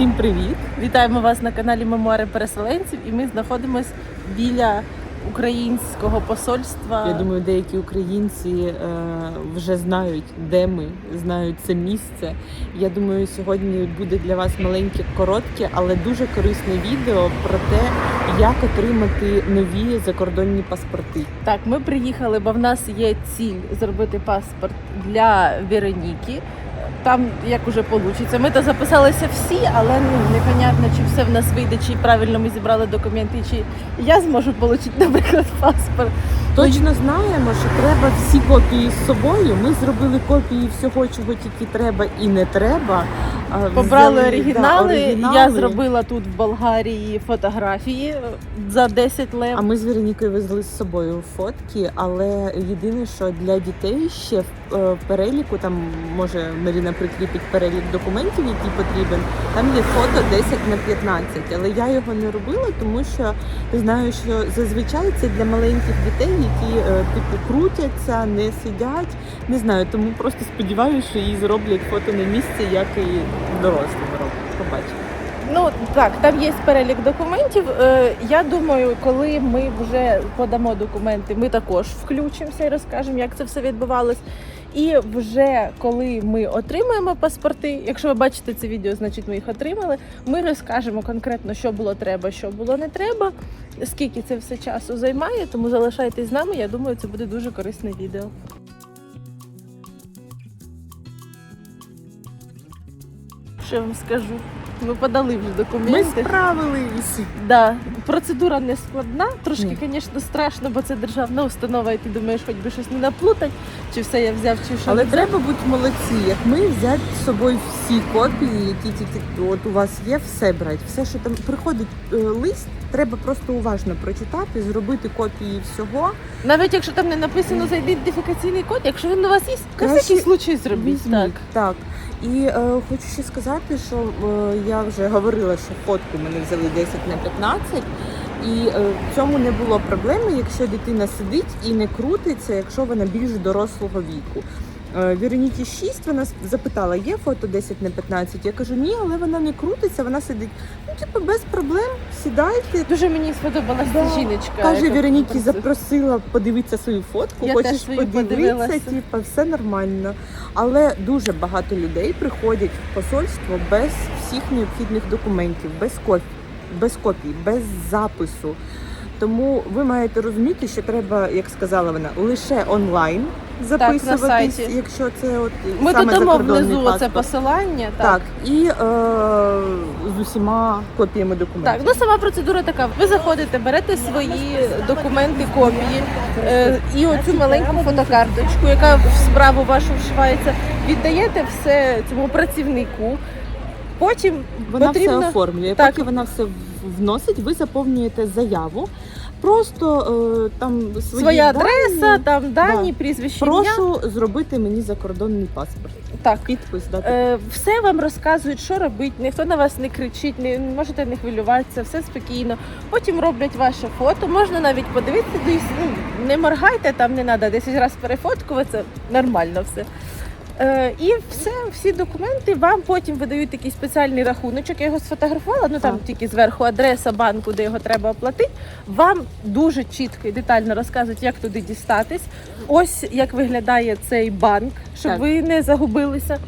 Всім привіт! Вітаємо вас на каналі Мемуари переселенців. І ми знаходимося біля українського посольства. Я думаю, деякі українці е, вже знають, де ми, знають це місце. Я думаю, сьогодні буде для вас маленьке, коротке, але дуже корисне відео про те, як отримати нові закордонні паспорти. Так, ми приїхали, бо в нас є ціль зробити паспорт для Вероніки. Там як уже вийде. Ми то записалися всі, але ну непонятно, чи все в нас вийде, чи правильно ми зібрали документи, чи я зможу отримати, наприклад, паспорт. Точно знаємо, що треба всі копії з собою. Ми зробили копії всього, чого тільки треба і не треба. Побрали взяли, оригінали. оригінали. Я зробила тут в Болгарії фотографії за 10 лев. А ми з Веронікою везли з собою фотки, але єдине, що для дітей ще в е, переліку, там може Маріна прикріпить перелік документів, який потрібен. Там є фото 10 на 15, але я його не робила, тому що знаю, що зазвичай це для маленьких дітей, які е, типу крутяться, не сидять. Не знаю, тому просто сподіваюся, що їй зроблять фото на місці, як і дорослим роблять. Побачимо. Ну так, там є перелік документів. Е, Я думаю, коли ми вже подамо документи, ми також включимося і розкажемо, як це все відбувалось. І вже коли ми отримаємо паспорти, якщо ви бачите це відео, значить ми їх отримали. Ми розкажемо конкретно, що було треба, що було не треба, скільки це все часу займає. Тому залишайтесь з нами. Я думаю, це буде дуже корисне відео. Що я вам скажу? Ми подали вже Ми документи. справились. Да, процедура не складна, трошки, звісно, страшно, бо це державна установа, і ти думаєш, хоч би щось не наплутать, чи все я взяв, чи що Але не взяв. треба бути молодці, як ми взяти з собою всі копії, які тільки от у вас є, все брати. Все, що там приходить е, лист, треба просто уважно прочитати, зробити копії всього. Навіть якщо там не написано за ідентифікаційний код, якщо він у вас є, на всякий случай зробіть. Так. так. І е, хочу ще сказати, що е, я вже говорила, що фотку мене взяли 10 на 15. І е, в цьому не було проблеми, якщо дитина сидить і не крутиться, якщо вона більш дорослого віку. Е, Вероніки 6 вона запитала, є фото 10 на 15? Я кажу, ні, але вона не крутиться, вона сидить. Ну, типу, без проблем, сідайте. Дуже мені сподобалася Да. жіночка. Каже, Вероніки запросила подивитися свою фотку, Я хочеш подивитися, типу, все нормально. Але дуже багато людей приходять в посольство без всіх необхідних документів, без копій, без копій, без запису. Тому ви маєте розуміти, що треба, як сказала вона, лише онлайн записуватись, сайті. якщо це от Ми саме додамо внизу паспорт. це посилання. Так, Так. і е, з усіма копіями документів. Так, ну сама процедура така. Ви заходите, берете свої документи, копії е, і оцю маленьку фотокарточку, яка в справу вашу вшивається, віддаєте все цьому працівнику. Потім Вона потрібно все оформлює. Так. Поки вона все вносить, ви заповнюєте заяву. Просто е, там свої своя дані. адреса, там дані, Да. прізвище ім'я. Прошу зробити мені закордонний паспорт. Так. Підпис дати. Е, все вам розказують, що робити, ніхто на вас не кричить, не можете не хвилюватися, все спокійно. Потім роблять ваше фото. Можна навіть подивитися, десь, ну, не моргайте, там не треба 10 разів перефоткуватися, нормально все. Е, і все, всі документи вам потім видають такий спеціальний рахуночок. Я його сфотографувала, ну там тільки зверху адреса банку, де його треба оплатити. Вам дуже чітко і детально розказують, як туди дістатись. Ось як виглядає цей банк, щоб Так. ви не загубилися.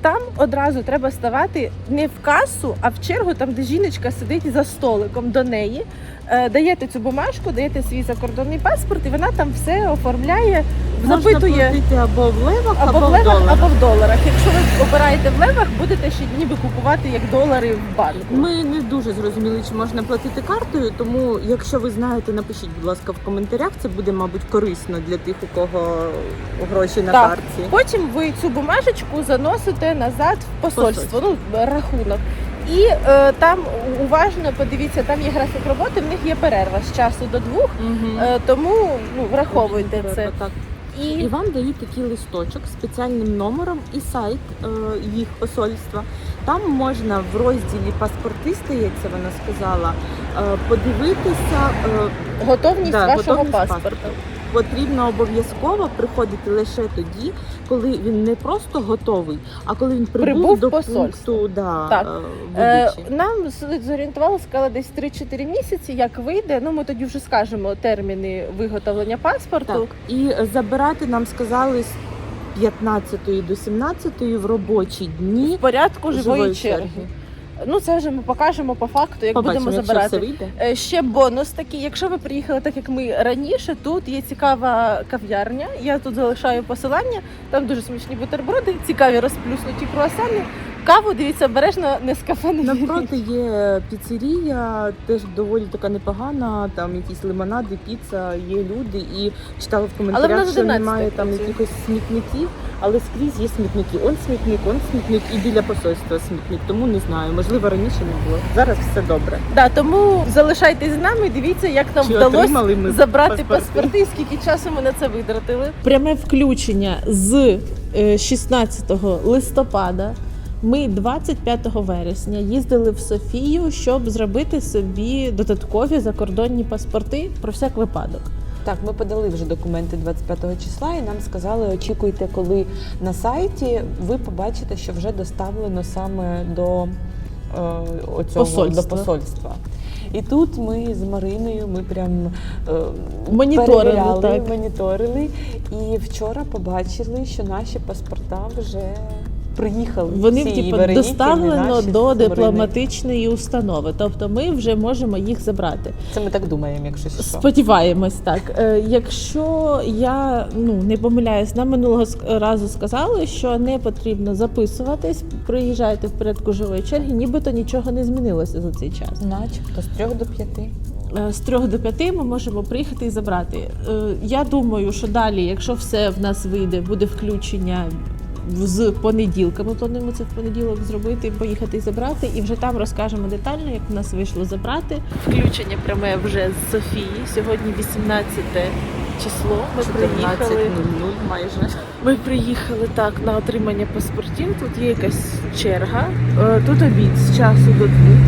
Там одразу треба ставати не в касу, а в чергу, там, де жіночка сидить за столиком до неї. Е, Даєте цю бумажку, даєте свій закордонний паспорт, і вона там все оформляє, Можна запитує платити або в левах, або, або в левах, доларах. або в доларах. Якщо ви обираєте в левах, будете ще ніби купувати як долари в банку. Ми не дуже зрозуміли, чи можна платити картою, тому якщо ви знаєте, напишіть, будь ласка, в коментарях. Це буде, мабуть, корисно для тих, у кого гроші на Так. карті. Потім ви цю бумажечку заносите назад в посольство, ну рахунок. І е, там уважно подивіться, там є графік роботи, в них є перерва з часу до двох, Мгм. е, тому ну, враховуйте це. Так. І І вам дають такий листочок з спеціальним номером і сайт е, їх посольства. Там можна в розділі паспорти, здається, вона сказала, е, подивитися. Е, готовність Да, вашого готовність паспорта. паспорта. Потрібно обов'язково приходити лише тоді, коли він не просто готовий, а коли він прибув, Прибув до посольство. пункту да, Так. е, Е, нам зорієнтували, сказали десь 3-4 місяці, як вийде. Ну ми тоді вже скажемо терміни виготовлення паспорту. Так, і забирати нам сказали з 15 до 17 в робочі дні В порядку живої, живої черги. Ну це вже ми покажемо по факту, як Побачимо, будемо якщо забирати. все вийде. Е, Ще бонус такий, якщо ви приїхали так, як ми раніше, тут є цікава кав'ярня. Я тут залишаю посилання. Там дуже смачні бутерброди, цікаві розплюснуті круасани. Каву дивіться обережно, не з кафе не беріть. Навпроти є піцерія, теж доволі така непогана. Там якісь лимонади, піца, є люди. І читала в Але коментарях, вона що немає там якихось смітників, але скрізь є смітники. Он смітник, он смітник і біля посольства смітник. Тому не знаю. Можливо, раніше не було. Зараз все добре. Да, тому залишайтесь з нами, дивіться, як нам Чи вдалося ми забрати паспорти? паспорти, скільки часу ми на це витратили. Пряме включення з е, 16 листопада. Ми 25 вересня їздили в Софію, щоб зробити собі додаткові закордонні паспорти про всяк випадок. Так, ми подали вже документи 25 числа, і нам сказали, очікуйте, коли на сайті ви побачите, що вже доставлено саме до, е, оцього, Посольства. до посольства. І тут ми з Мариною ми прям е, Моніторили, перевіряли, так. моніторили. І вчора побачили, що наші паспорта вже приїхали. Вони типу, доставлено наші, до дипломатичної установи. Тобто ми вже можемо їх забрати. Це ми так думаємо, якщо що. Сподіваємось, так. Е, якщо я ну не помиляюсь, нам минулого разу сказали, що не потрібно записуватись, приїжджайте в порядку живої черги, нібито нічого не змінилося за цей час. Начебто з трьох до п'яти. Е, З трьох до п'яти ми можемо приїхати і забрати. Е, Я думаю, що далі, якщо все в нас вийде, буде включення з понеділка. Ми плануємо це в понеділок зробити, поїхати і забрати, і вже там розкажемо детально, як в нас вийшло забрати. Включення пряме вже з Софії. Сьогодні 18 число. Ми 14.00 майже. Ми приїхали так на отримання паспортів. Тут є якась черга. Е, Тут обід з часу до двох.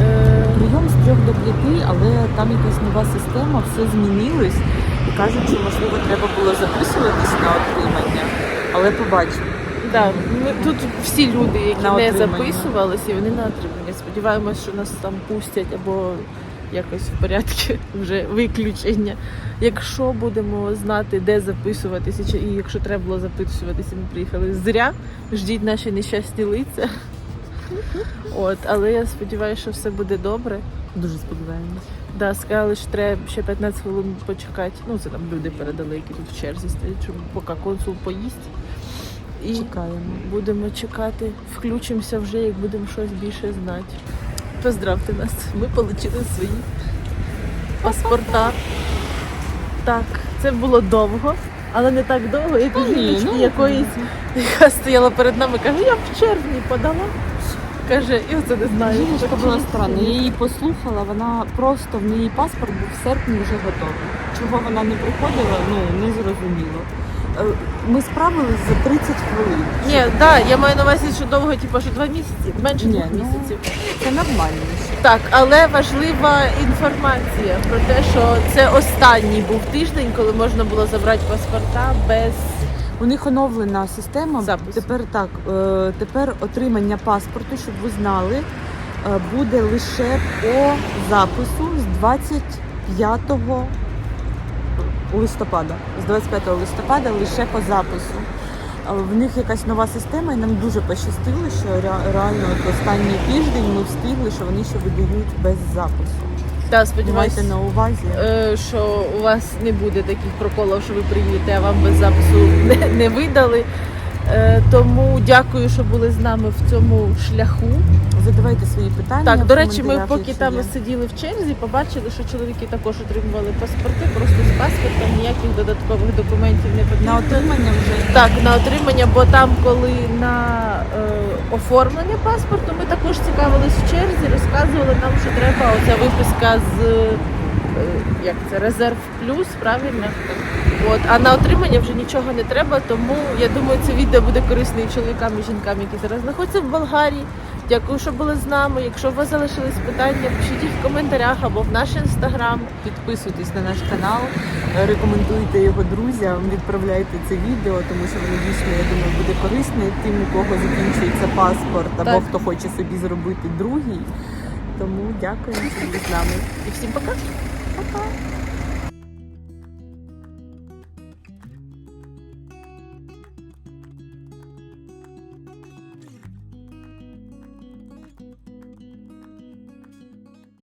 Е, Прийом з трьох до п'яти, але там якась нова система, все змінилось. І кажуть, що можливо треба було записуватись на отримання. Але побачимо. Да, ми тут всі люди, які На не отримання. записувалися, вони на отримання. Сподіваємось, що нас там пустять або якось в порядку вже виключення. Якщо будемо знати, де записуватися, чи і якщо треба було записуватися, ми приїхали зря. Ждіть наші нещасні лиця. От, але я сподіваюся, що все буде добре. Дуже сподіваємось. Да, сказали, що треба ще 15 хвилин почекати. Ну, це там люди передали, які тут в черзі стоять, щоб поки консул поїсть. І Чекаємо. будемо чекати, включимося вже, як будемо щось більше знати. Поздравте нас, ми отримали свої паспорта. Так, це було довго, але не так довго, як у жіночки ну, якоїсь, яка стояла перед нами, каже, я в червні подала. Каже, і оце не знаю. Жіночка була странна. Я її послухала, вона просто в неї паспорт був в серпні вже готовий. Чого вона не приходила, ну не зрозуміло. Е, Ми справились за 30 хвилин. Ні, да, я маю на увазі, що довго, типу, що два місяці, менше Ні, двох ну, місяців. Це нормально. ще. Так, але важлива інформація про те, що це останній був тиждень, коли можна було забрати паспорта без У них оновлена система. Запис. Тепер так, е, тепер отримання паспорту, щоб ви знали, е, буде лише по запису з 25 листопада. З 25 листопада лише по запису. Е, В них якась нова система, і нам дуже пощастило, що реально от останній тиждень ми встигли, що вони ще видають без запису. та сподіваюся, на увазі. е, що у вас не буде таких проколів, що ви приїдете, а вам без запису не, не видали. Е, Тому дякую, що були з нами в цьому шляху. Задавайте свої питання. Так, до речі, ми поки там сиділи в черзі, побачили, що чоловіки також отримували паспорти, просто з паспортом ніяких додаткових документів не потрібно. на отримання вже Так, на отримання, бо там, коли на е, оформлення паспорту, ми також цікавились в черзі, розказували нам, що треба оця виписка з е, як це резерв плюс, правильно? От, а на отримання вже нічого не треба, тому я думаю, це відео буде корисне і чоловікам і жінкам, які зараз знаходяться в Болгарії. Дякую, що були з нами. Якщо у вас залишились питання, пишіть їх в коментарях або в наш інстаграм. Підписуйтесь на наш канал, рекомендуйте його друзям, відправляйте це відео, тому що воно дійсно, я думаю, буде корисне тим, у кого закінчується паспорт, або Так. хто хоче собі зробити другий. Тому дякую, що були з нами. І всім пока! Пока!